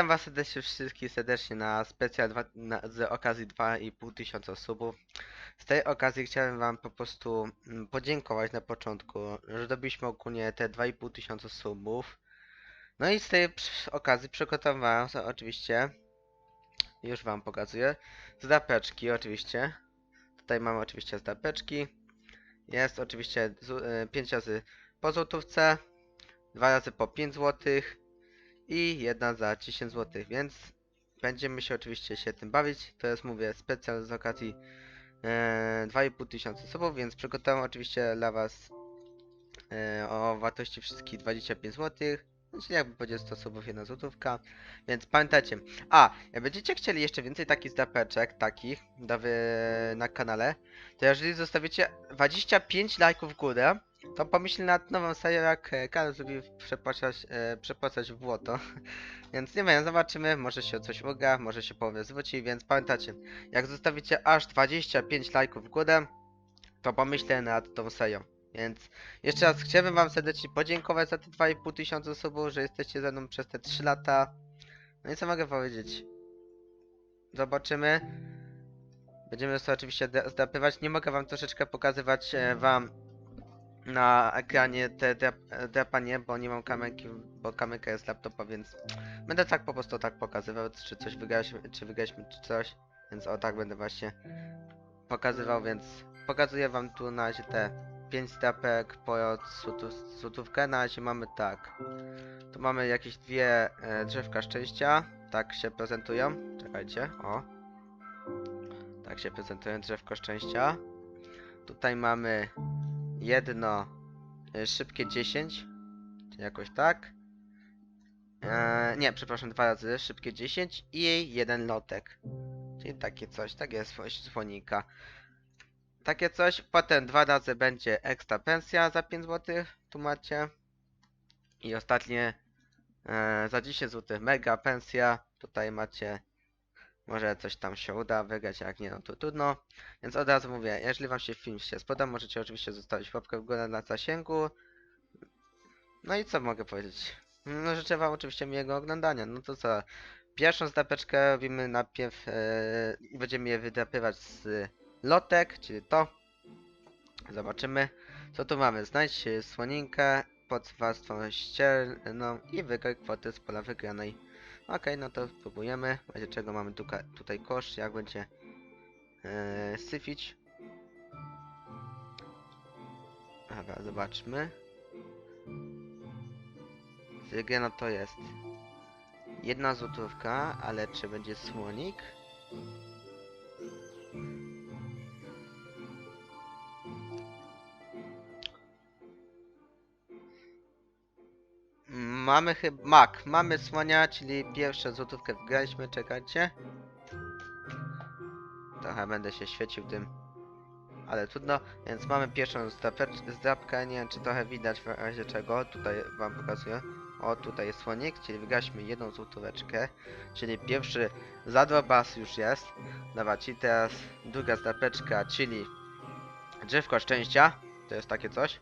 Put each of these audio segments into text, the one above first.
Witam was serdecznie wszystkich serdecznie na specjal dwa, na, z okazji 2,5 tysiąca subów. Z tej okazji chciałem wam po prostu mm, podziękować na początku, że dobiliśmy ogólnie te 2,5 tysiąca subów. No i z tej okazji przygotowałem oczywiście, już wam pokazuję, zdapeczki oczywiście. Tutaj mamy oczywiście zdapeczki. Jest oczywiście 5 razy po złotówce, 2 razy po 5 złotych i jedna za 10 zł, więc będziemy się oczywiście się tym bawić. To jest, mówię, specjal z okazji e, 2,5 tysiąca subów, więc przygotowałem oczywiście dla Was e, o wartości wszystkich 25 zł. Czyli jakby powiedzieć 100 subów, jedna złotówka. Więc pamiętajcie. A, jak będziecie chcieli jeszcze więcej takich zdapeczek, takich, na kanale, to jeżeli zostawicie 25 lajków w górę, to pomyśl nad nową serią, jak e, Karol zrobił przepłacać, e, przepłacać w błoto. Więc nie wiem, zobaczymy, może się coś uda, może się połowę zwróci, więc pamiętacie, jak zostawicie aż 25 lajków w górę, to pomyślę nad tą serią. Więc jeszcze raz chciałbym wam serdecznie podziękować za te 2,5 tysiąca subów, że jesteście ze mną przez te 3 lata. No i co mogę powiedzieć? Zobaczymy. Będziemy sobie oczywiście zda- zdapywać. Nie mogę wam troszeczkę pokazywać e, wam na ekranie te drap- drapanie, bo nie mam kamerki, bo kamerka jest laptopa, więc będę tak po prostu tak pokazywał, czy coś wygraliśmy, czy wygraliśmy, czy coś. Więc o tak będę właśnie pokazywał, więc pokazuję wam tu na razie te 5 drapek po złotówkę. Na razie mamy tak. Tu mamy jakieś dwie e, drzewka szczęścia. Tak się prezentują. Czekajcie, o. Tak się prezentują drzewko szczęścia. Tutaj mamy jedno y, szybkie 10, czy jakoś tak. Eee, nie, przepraszam, dwa razy szybkie 10 i jeden lotek. Czyli takie coś, takie swo- słonika. Takie coś, potem dwa razy będzie ekstra pensja za 5 zł, tu macie. I ostatnie e, za 10 zł mega pensja, tutaj macie. Może coś tam się uda wygrać, jak nie, no to trudno. Więc od razu mówię, jeżeli wam się film się spodoba, możecie oczywiście zostawić łapkę w górę na zasięgu. No i co mogę powiedzieć? No życzę wam oczywiście miłego oglądania. No to co? Pierwszą zdapeczkę robimy najpierw, e, będziemy je wydrapywać z lotek, czyli to. Zobaczymy. Co tu mamy? Znajdź słoninkę pod warstwą ścierną i wygraj kwotę z pola wygranej. Okej, no to próbujemy. W razie czego mamy tuka, tutaj kosz, jak będzie e, syfić. Dobra, zobaczmy. Wygrana to jest jedna złotówka, ale czy będzie słonik? Mamy chyba... Mak, mamy słonia, czyli pierwszą złotówkę wgraliśmy, czekajcie. Trochę będę się świecił tym. Ale trudno, więc mamy pierwszą zdrapkę, nie wiem czy trochę widać w razie czego, tutaj wam pokazuję. O, tutaj jest słonik, czyli wygraliśmy jedną złotóweczkę, czyli pierwszy zadrobas już jest. Dobra, teraz druga zdrapeczka, czyli drzewko szczęścia, to jest takie coś.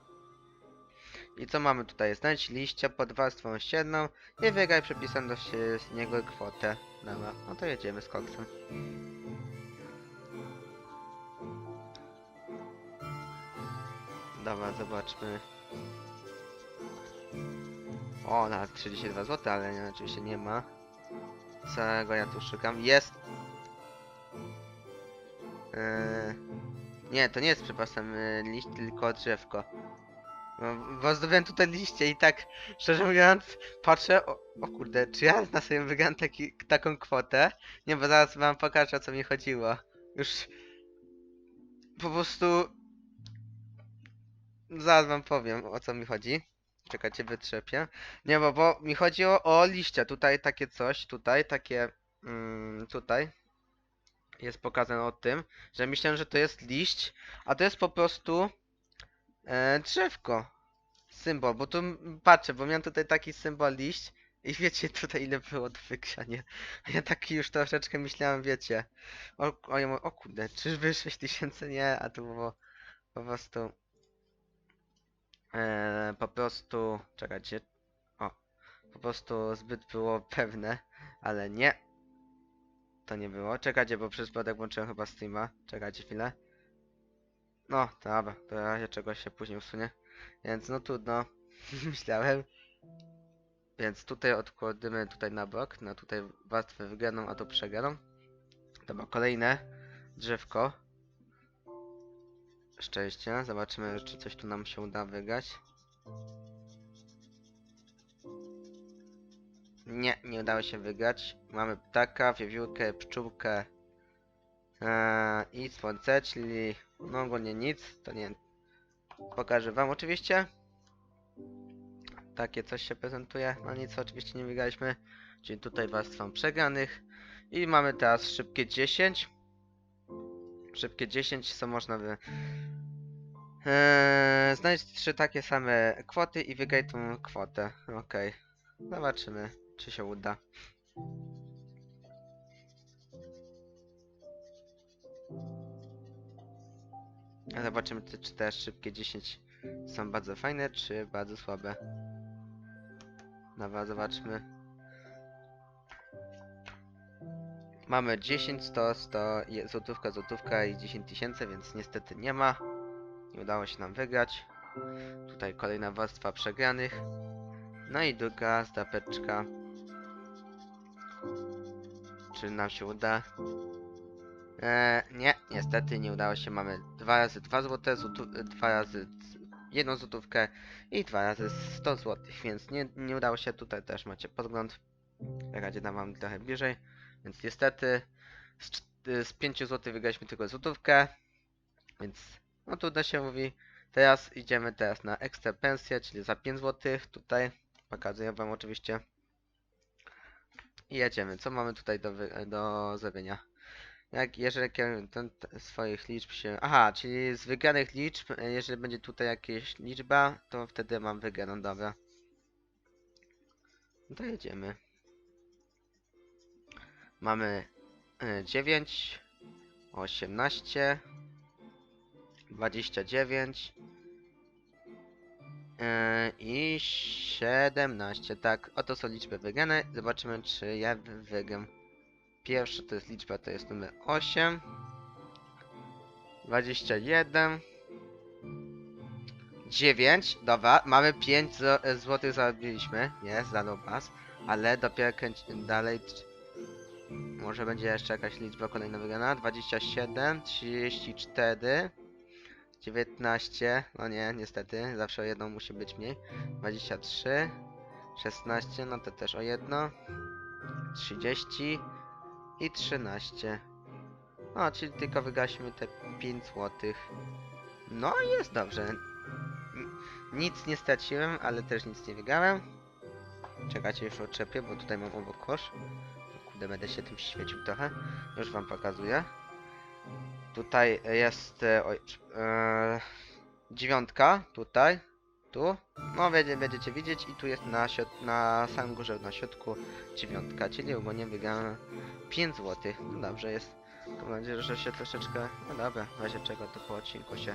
I co mamy tutaj? Znajdź liście pod warstwą ścienną i wygraj przepisaną z niego kwotę. Dobra, no to jedziemy z koksem. Dobra, zobaczmy. O, nawet 32 zł, ale nie, oczywiście nie ma. Całego ja tu szukam. Jest! Eee, nie, to nie jest, przepraszam, e, liść, tylko drzewko. No, zdobyłem tutaj liście i tak, szczerze mówiąc, patrzę, o, o kurde, czy ja na sobie wygram taki, taką kwotę? Nie, bo zaraz wam pokażę, o co mi chodziło. Już po prostu Zaraz wam powiem o co mi chodzi. Czekajcie, wytrzepię. Nie, bo, bo mi chodziło o liście. Tutaj takie coś, tutaj takie. Mm, tutaj. Jest pokazane o tym, że myślałem, że to jest liść, a to jest po prostu e, drzewko. Symbol, bo tu patrzę, bo miałem tutaj taki symbol liść i wiecie tutaj ile było do wygrania. A Ja taki już troszeczkę myślałem, wiecie. O, o, ja o kurde, czyżby 6000? Nie, a to było po prostu Eee, po prostu, czekajcie, o, po prostu zbyt było pewne, Ale nie. To nie było. Czekajcie, bo przez przypadek włączyłem chyba Steama. Czekajcie chwilę. No, dobra, to w razie czegoś się później usunie. Więc no trudno. Myślałem. Więc tutaj odkładymy tutaj na bok, na tutaj warstwę wygraną, a to przegraną. Dobra, kolejne drzewko. Szczęście. Zobaczymy, czy coś tu nam się uda wygrać. Nie, nie udało się wygrać. Mamy ptaka, wiewiórkę, pszczółkę eee, i słońce, czyli no ogólnie nic. To nie pokażę wam oczywiście. Takie coś się prezentuje. No nic, oczywiście nie wygraliśmy. Czyli tutaj warstwą przegranych. I mamy teraz szybkie 10. Szybkie 10, co można by... Eee, znaleźć trzy takie same kwoty i wygrać tą kwotę. Okej. Zobaczymy, czy się uda. Zobaczymy, czy- te szybkie 10 są bardzo fajne, czy bardzo słabe. Dobra, zobaczmy. Mamy 10, 100, 100, je- złotówka, złotówka i 10 tysięcy, więc niestety nie ma. Nie udało się nam wygrać. Tutaj kolejna warstwa przegranych. No i druga stapeczka. Czy nam się uda? Eee, nie, niestety nie udało się. Mamy dwa razy 2 złote, złotu, dwa razy jedną złotówkę i dwa razy 100 złotych, więc nie, nie udało się. Tutaj też macie podgląd. Czekajcie, dam wam trochę bliżej. Więc niestety z, cz- z 5 zł wygraliśmy tylko złotówkę. Więc no trudno się mówi. Teraz idziemy teraz na ekstra pensję, czyli za 5 zł. Tutaj pokazuję wam oczywiście. I jedziemy. Co mamy tutaj do, do zrobienia? Jak jeżeli ten, te- swoich liczb się. Aha, czyli z wygranych liczb, e, jeżeli będzie tutaj jakaś liczba, to wtedy mam wygraną, dobra. No to jedziemy. Mamy e, 9, 18, 29 e, i 17. Tak, oto są liczby wygrane. Zobaczymy, czy ja wy- wygram. Pierwsza to jest liczba, to jest numer 8, 21, 9. Dobra, mamy 5 zł zarobiliśmy. Jest, za pas. Ale dopiero kręć dalej. Może będzie jeszcze jakaś liczba kolejna wygrana. 27, 34, 19. No nie, niestety, zawsze o jedną musi być mniej. 23, 16, no to też o jedno. 30 i 13. O, czyli tylko wygasimy te 5 złotych. No jest dobrze. Nic nie straciłem, ale też nic nie wygrałem. Czekajcie, już odczepię, bo tutaj mam obok kosz. Kurde, będę się tym świecił trochę. Już wam pokazuję. Tutaj jest... E, oj, e, dziewiątka, tutaj. Tu. No, będzie, będziecie widzieć i tu jest na, na samym górze, na środku dziewiątka, czyli ogólnie wygrałem 5 zł. No dobrze jest. Mam nadzieję, że się troszeczkę... No dobra, w razie czego to po odcinku się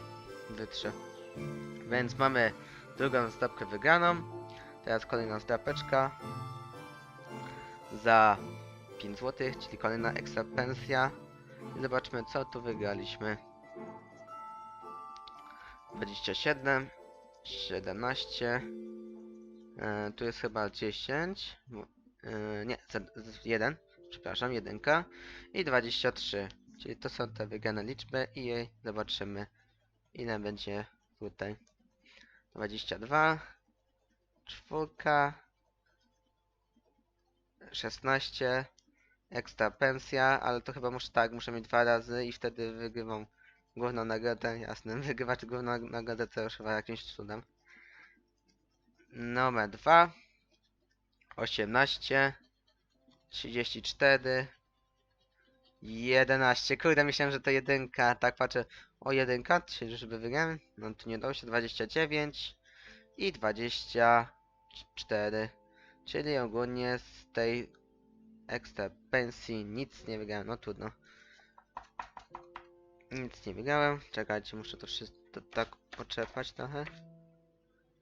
wytrze. Więc mamy drugą zdobkę wygraną. Teraz kolejna zdapeczka. Za 5 zł, czyli kolejna ekstra pensja. I zobaczmy co tu wygraliśmy. 27, 17. E, tu jest chyba 10. bo- E, nie, 1. Przepraszam, jedynka. I 23. Czyli to są te wygrane liczby i jej zobaczymy ile będzie tutaj. 22. Czwórka. 16. Ekstra pensja, ale to chyba muszę tak, muszę mieć dwa razy i wtedy wygrywam główną nagrodę. Jasne, wygrywać główną nagrodę chyba jakimś cudem. Numer 2. 18. 34. 11. Kurde, myślałem, że to jedynka. Tak patrzę. O, jedynka, czyli żeby wygrałem. No tu nie dało się. 29. I 24. Czyli ogólnie z tej ekstra pensji nic nie wygrałem. No trudno. Nic nie wygrałem. Czekajcie, muszę to wszystko tak poczepać trochę.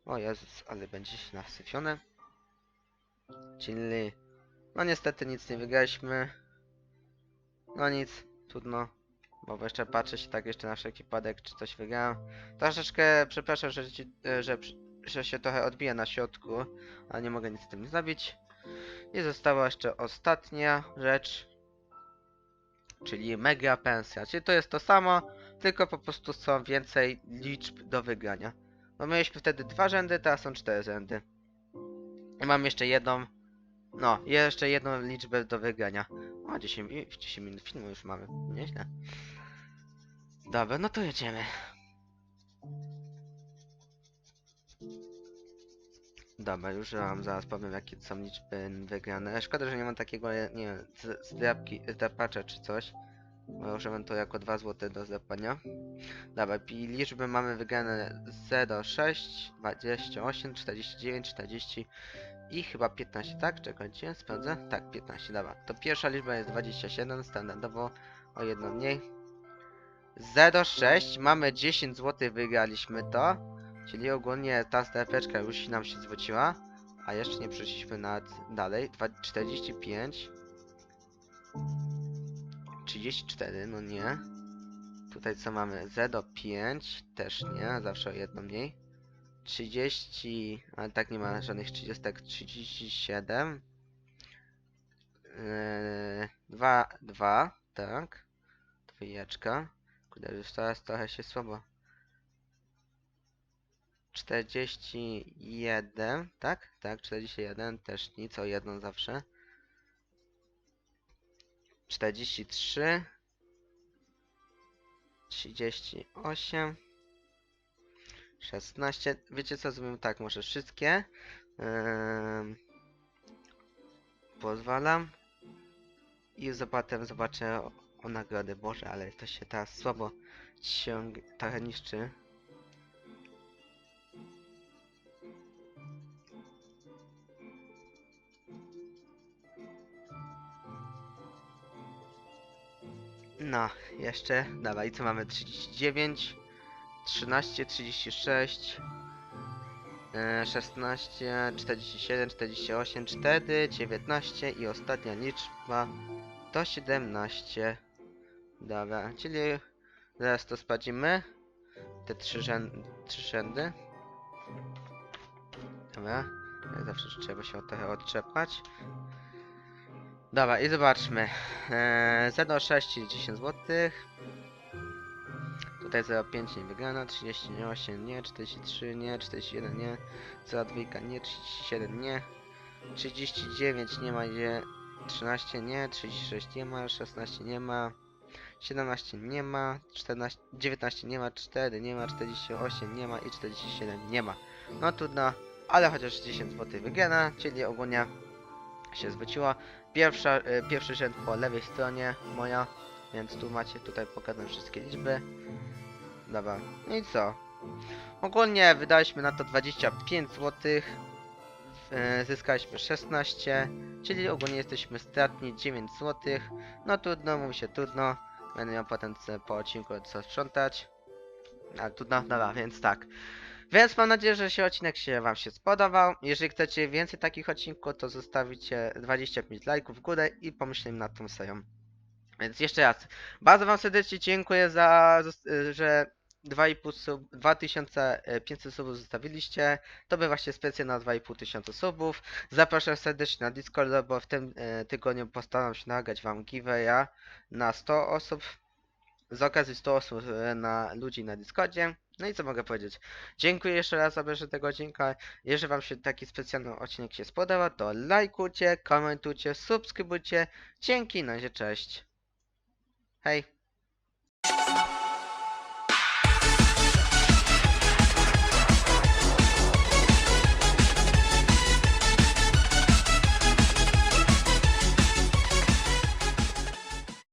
O Jezus, ale będzie się nasyfione. Czyli No niestety nic nie wygraliśmy. No nic, trudno. Bo jeszcze patrzę się tak jeszcze na wszelki wypadek, czy coś wygrałem. Troszeczkę przepraszam, że, ci, e, że, że się trochę odbija na środku, ale nie mogę nic z tym zrobić. I została jeszcze ostatnia rzecz, czyli mega pensja. Czyli to jest to samo, tylko po prostu są więcej liczb do wygrania. Bo mieliśmy wtedy dwa rzędy, teraz są cztery rzędy. I mam jeszcze jedną, no, jeszcze jedną liczbę do wygrania. O, 10, mi- 10 minut filmu już mamy, nieźle. Dobra, no to jedziemy. Dobra, już wam zaraz powiem jakie są liczby wygrane. Szkoda, że nie mam takiego, nie wiem, zdrapki, zdrapacza czy coś. Bo używam to jako 2 zł do zdrapania. Dobra, i liczby mamy wygrane 0, 6, 28, 49, 40 i chyba 15, tak? Czekajcie, sprawdzę. Tak, 15, dobra. To pierwsza liczba jest 27, standardowo o jedno mniej. 0,6, mamy 10 zł, wygraliśmy to. Czyli ogólnie ta strefeczka już nam się zwróciła. A jeszcze nie przeszliśmy nad dalej. Dwa- 45. 34, no nie. Tutaj co mamy? 0,5, też nie, zawsze o jedno mniej. 30, ale tak nie ma żadnych 30, 37. Yy, 2, 2, tak. Dwójeczka. Kurde, już teraz trochę się słabo. 41, tak? Tak, 41, też nic, o jedną zawsze. 43. 38. 16. Wiecie co, zrobimy tak, może wszystkie. Ym, pozwalam. I za- potem zobaczę o, o nagrody. Boże, ale to się teraz słabo ciąg trochę niszczy. No, jeszcze. Dawaj, co mamy? 39, 13, 36, e, 16, 47, 48, 4, 19 i ostatnia liczba to 17. Dobra, czyli zaraz to sprawdzimy. Te trzy, rzęd, trzy rzędy. Dobra, jak zawsze trzeba się trochę odczepać. Dobra, i zobaczmy. Eee, 0,6 czyli 10 zł. Tutaj 0,5 nie wygrana, 38 nie, 43 nie, 41 nie, 0,2 nie, 37 nie, 39 nie ma, gdzie 13 nie, 36 nie ma, 16 nie ma, 17 nie ma, 14, 19 nie ma, 4 nie ma, 48 nie ma i 47 nie ma. No trudno, ale chociaż 10 zł wygrana, czyli ogólnie się zwróciło. Pierwsza, y, pierwszy rzęd po lewej stronie moja, więc tu macie tutaj pokazane wszystkie liczby. Dobra, no i co? Ogólnie wydaliśmy na to 25 zł, y, zyskaliśmy 16, czyli ogólnie jesteśmy stratni 9 zł. No trudno, mówi się trudno, będę miał potem po odcinku co sprzątać. Ale trudno, dobra, więc tak. Więc mam nadzieję, że się odcinek się wam się spodobał. Jeżeli chcecie więcej takich odcinków, to zostawicie 25 lajków w górę i pomyślimy nad tą serią. Więc jeszcze raz, bardzo wam serdecznie dziękuję za, że 2,5 sub, 2500 subów zostawiliście. To by właśnie specjalnie na 2,5 tysiąca subów. Zapraszam serdecznie na Discord, bo w tym e, tygodniu postaram się nagrać wam giveawaya na 100 osób. Z okazji 100 osób e, na ludzi na Discordzie. No i co mogę powiedzieć? Dziękuję jeszcze raz za obejrzenie tego odcinka. Jeżeli wam się taki specjalny odcinek się spodoba, to lajkujcie, komentujcie, subskrybujcie. Dzięki, na razie, cześć. Hej.